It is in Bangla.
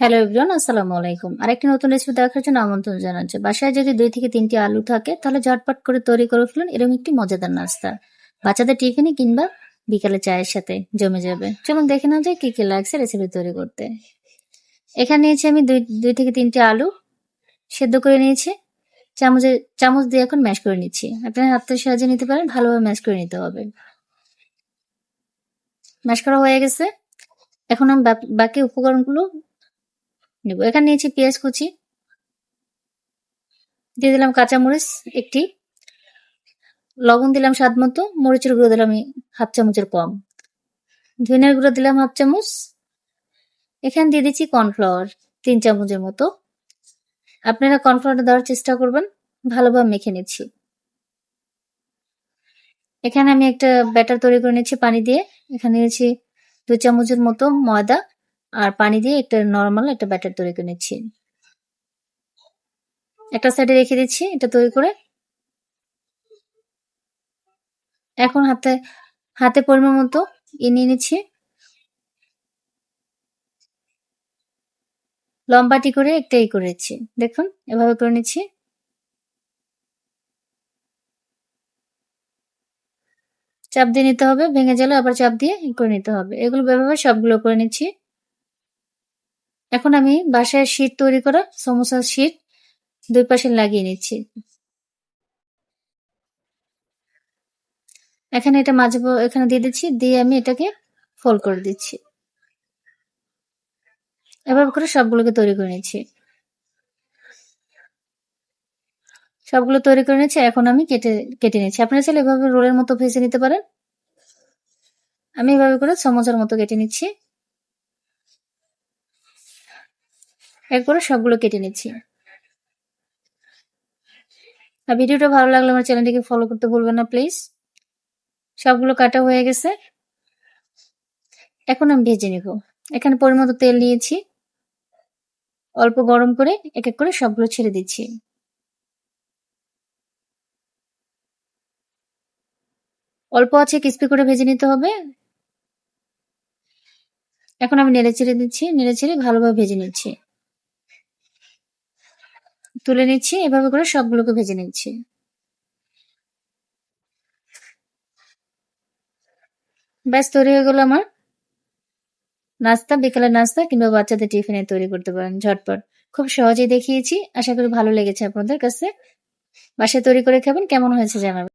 হ্যালো এভরিওয়ান আসসালামু আলাইকুম। আরেকটি নতুন রেসিপি দেখার জন্য আমন্ত্রণ জানাচ্ছি। বাসায় যদি দুই থেকে তিনটি আলু থাকে, তাহলে ঝটপট করে তৈরি করে ফেলুন। এরকম একটি মজাদার নাস্তা। বাচ্চাদের টিফিনে কিংবা বিকালে চায়ের সাথে জমে যাবে। চলুন দেখে না যায় কি কি লাগছে রেসিপি তৈরি করতে। এখানে নিয়েছি আমি দুই দুই থেকে তিনটি আলু। সেদ্ধ করে নিয়েছি। চামচে, চামচ দিয়ে এখন ম্যাশ করে নিচ্ছি। আপনারা হাতের সাহায্যে নিতে পারেন, ভালোভাবে ম্যাশ করে নিতে হবে। ম্যাশ করা হয়ে গেছে। এখন আমি বাকি উপকরণগুলো নেব। এখানে নিয়েছি পেঁয়াজ কুচি। দিয়ে দিলাম কাঁচামরিচ একটি। লবণ দিলাম স্বাদ মতো। মরিচের গুঁড়ো দিলাম হাফ চামচের কম। ধনিয়ার গুঁড়ো দিলাম হাফ চামচ। এখানে দিয়ে দিচ্ছি কর্নফ্লাওয়ার তিন চামচের মতো। আপনারা কর্নফ্লাওয়ারটা দেওয়ার চেষ্টা করবেন। ভালোভাবে মেখে নিচ্ছি। এখানে আমি একটা ব্যাটার তৈরি করে নিচ্ছি পানি দিয়ে। এখানে নিয়েছি দু চামচের মতো ময়দা। আর পানি দিয়ে একটা নর্মাল একটা ব্যাটার তৈরি করে নিচ্ছি। একটা সাইডে রেখে দিচ্ছি, এটা তৈরি করে। এখন হাতে হাতে পরিমাণ মতো নিয়ে নিচ্ছি। লম্বাটি করে একটা ই করে নিচ্ছি। দেখুন, এভাবে করে নিচ্ছি। চাপ দিয়ে নিতে হবে, ভেঙে গেলে আবার চাপ দিয়ে করে নিতে হবে। এগুলো এভাবে সবগুলো করে নিচ্ছি। এখন আমি বাসায় শীট তৈরি করা সমোসার শীট দুই পাশে লাগিয়ে নিচ্ছি। এখানে এটা মাঝে এখানে দিয়ে দিচ্ছি, দিয়ে আমি এটাকে ফোল্ড করে দিচ্ছি। এভাবে করে সবগুলোকে তৈরি করে নিচ্ছি। সবগুলো তৈরি করে নিচ্ছি এখন আমি কেটে কেটে নিচ্ছি। আপনারা চাইলে এভাবে রোলের মতো ভেজে নিতে পারেন। আমি এভাবে করে সমোসার মতো কেটে নিচ্ছি। এরপরে সবগুলো কেটে নিচ্ছি। আর ভিডিওটা ভালো লাগলে আমার চ্যানেলটিকে ফলো করতে ভুলবেন না প্লিজ সবগুলো কাটা হয়ে গেছে। এখন আমি ভেজে নিব। এখানে পরিমতো তেল নিয়েছি। অল্প গরম করে এক এক করে সবগুলো ছেড়ে দিচ্ছি। অল্প আছে ক্রিস্পি করে ভেজে নিতে হবে। এখন আমি নেড়ে ছেড়ে দিচ্ছি, নেড়ে ছেড়ে ভালোভাবে ভেজে নিচ্ছি। তুলে নিচ্ছি, এভাবে করে সবগুলোকে ভেজে নিচ্ছি। ব্যাস, তৈরি হয়ে গেল আমার নাস্তা, বিকালের নাস্তা কিংবা বাচ্চাদের টিফিনে তৈরি করতে পারেন, ঝটপট। খুব সহজেই দেখিয়েছি, আশা করি ভালো লেগেছে আপনাদের কাছে। বাসায় তৈরি করে খাবেন, কেমন হয়েছে জানাবেন।